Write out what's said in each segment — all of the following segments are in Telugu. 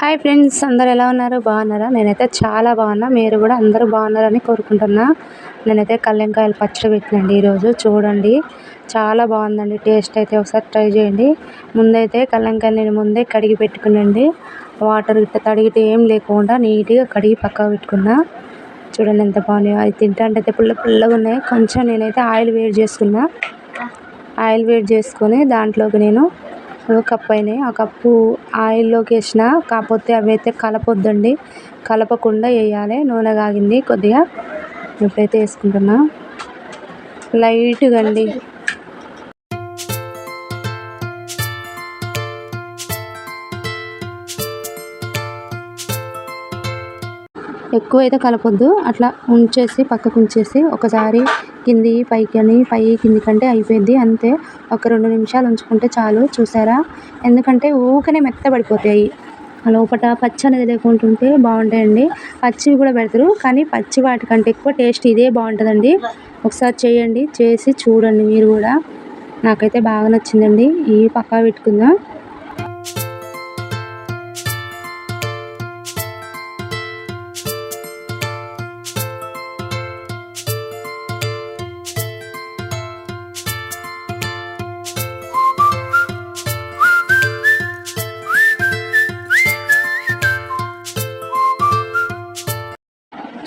హాయ్ ఫ్రెండ్స్ అందరు ఎలా ఉన్నారు? బాగున్నారా? నేనైతే చాలా బాగున్నా. మీరు కూడా అందరూ బాగున్నారని కోరుకుంటున్నా. నేనైతే కళ్యాణకాయలు పచ్చడి పెట్టినండి ఈరోజు. చూడండి చాలా బాగుందండి. టేస్ట్ అయితే ఒకసారి ట్రై చేయండి. ముందైతే కళ్యాణకాయలు నేను ముందే కడిగి పెట్టుకునండి వాటర్ ఇట్లా తడిగితే ఏం లేకుండా నీట్గా కడిగి పక్కకు పెట్టుకున్నా. చూడండి ఎంత బాగున్నాయో. అది తింటాంటే అయితే పుల్ల పుల్లగా ఉన్నాయి. కొంచెం నేనైతే ఆయిల్ వేడి చేసుకున్నా. ఆయిల్ వేడి చేసుకొని దాంట్లోకి నేను కప్పు అయినాయి. ఆ కప్పు ఆయిల్లోకి వేసిన కాకపోతే అవి అయితే కలపొద్దండి. కలపకుండా వేయాలి. నూనె కాగింది కొద్దిగా. ఇప్పుడైతే వేసుకుంటున్నా. లైట్గా అండి. ఎక్కువ అయితే కలపొద్దు. అట్లా ఉంచేసి పక్కకు ఉంచేసి ఒకసారి కింది పైకి అని పై కింది కంటే అయిపోయింది. అంతే. ఒక రెండు నిమిషాలు ఉంచుకుంటే చాలు. చూసారా? ఎందుకంటే ఊకనే మెత్తబడిపోతాయి. లోపల పచ్చి అనేది లేకుంటుంటే బాగుంటాయండి. పచ్చివి కూడా పెడతారు. కానీ పచ్చి వాటికంటే ఎక్కువ టేస్ట్ ఇదే బాగుంటుందండి. ఒకసారి చేయండి. చేసి చూడండి మీరు కూడా. నాకైతే బాగా నచ్చిందండి. ఈ పక్కా పెట్టుకుందాం.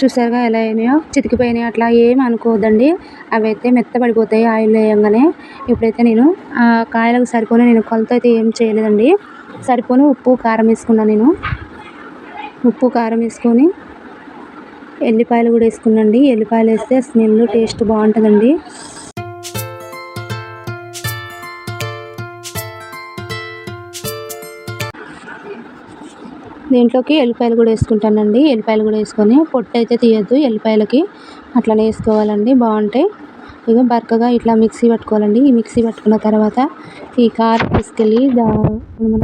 చూసారుగా ఎలా అయినాయో? చితికిపోయినాయి అట్లా ఏం అనుకోవద్దండి. అవి అయితే మెత్తబడిపోతాయి ఆయిల్ వేయంగానే. ఇప్పుడైతే నేను ఆ కాయలకు సరిపోని నేను కొలత అయితే ఏం చేయలేదండి. సరిపోని ఉప్పు కారం వేసుకున్నాను నేను. ఉప్పు కారం వేసుకొని ఎల్లిపాయలు కూడా వేసుకున్నాండి ఎల్లిపాయలు వేస్తే స్మెల్ టేస్ట్ బాగుంటుందండి. దీంట్లోకి ఎల్లిపాయలు కూడా వేసుకుంటానండి. ఎల్లిపాయలు కూడా వేసుకొని పొట్టు అయితే తీయద్దు. ఎల్లిపాయలకి అట్లనే వేసుకోవాలండి. బాగుంటాయి ఇక బరకగా ఇట్లా మిక్సీ పట్టుకోవాలండి. ఈ మిక్సీ పట్టుకున్న తర్వాత ఈ కారం తీసుకెళ్ళి దా మనం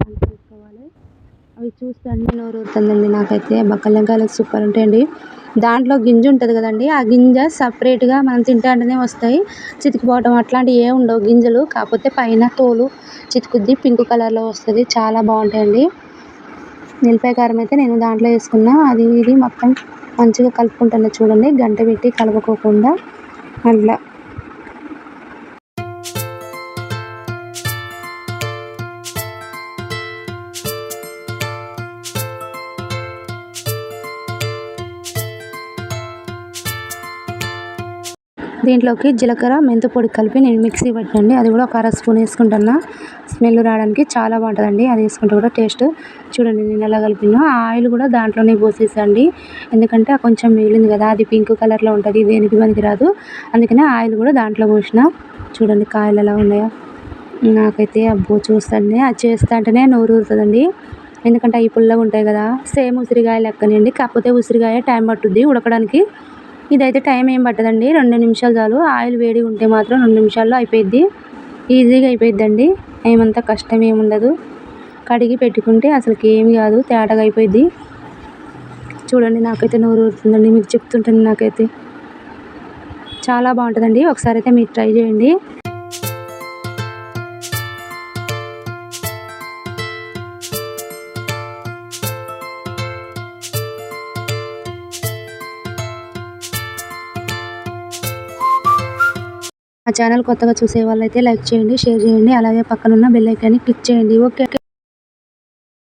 దాంట్లో వేసుకోవాలి. అవి చూస్తే అన్ని నోరు ఊరుతుందండి నాకైతే బక్కలంకాయలు సూపర్ ఉంటాయండి. దాంట్లో గింజ ఉంటుంది కదండి. ఆ గింజ సపరేట్గా మనం తింటాంటేనే వస్తాయి. చితికిపోవటం అట్లాంటివి ఏమి ఉండవు గింజలు. కాకపోతే పైన తోలు చితుకుద్ది పింక్ కలర్లో వస్తుంది. చాలా బాగుంటాయండి. నిలిపాయ కారం అయితే నేను దాంట్లో వేసుకున్నా. అది ఇది మొత్తం మంచిగా కలుపుకుంటున్నా చూడండి. గంట పెట్టి కలుపుకోకుండా అట్లా దీంట్లోకి జీలకర్ర మెంతు పొడి కలిపి నేను మిక్సీ పట్టినండి అది కూడా ఒక అర స్పూన్ వేసుకుంటున్నా. స్మెల్ రావడానికి చాలా బాగుంటుందండి. అది వేసుకుంటే కూడా టేస్ట్ చూడండి నేను ఎలా కలిపినా. ఆ ఆయిల్ కూడా దాంట్లోనే పోసేసండి. ఎందుకంటే కొంచెం మిగిలింది కదా అది పింక్ కలర్లో ఉంటుంది దేనికి పనికి రాదు. అందుకనే ఆయిల్ కూడా దాంట్లో పోసిన. చూడండి కాయలు ఎలా ఉన్నాయో. నాకైతే అబ్బో చూస్తానే అది చేస్తా అంటేనే నోరు ఊరుతుందండి. ఎందుకంటే అవి పుల్లగా ఉంటాయి కదా. సేమ్ ఉసిరికాయ లెక్కనండి కాకపోతే ఉసిరికాయ టైం పట్టుద్ది ఉడకడానికి. ఇదైతే టైం ఏం పట్టదండి. రెండు నిమిషాలు చాలు. ఆయిల్ వేడి ఉంటే మాత్రం రెండు నిమిషాల్లో అయిపోయిద్ది. ఈజీగా అయిపోయిద్దండి. ఏమంత కష్టం ఏమి ఉండదు. కడిగి పెట్టుకుంటే అసలుకి ఏమి కాదు. తేటగా అయిపోయిద్ది. చూడండి నాకైతే నోరు ఊరుతుందండి. మీకు చెప్తుంటాను నాకైతే. చాలా బాగుంటుందండి. ఒకసారి అయితే మీరు ట్రై చేయండి. మా ఛానల్ కొత్తగా చూసే వాళ్ళైతే లైక్ చేయండి షేర్ చేయండి అలాగే పక్కనున్న బెల్ ఐకాన్ని క్లిక్ చేయండి. ఓకే.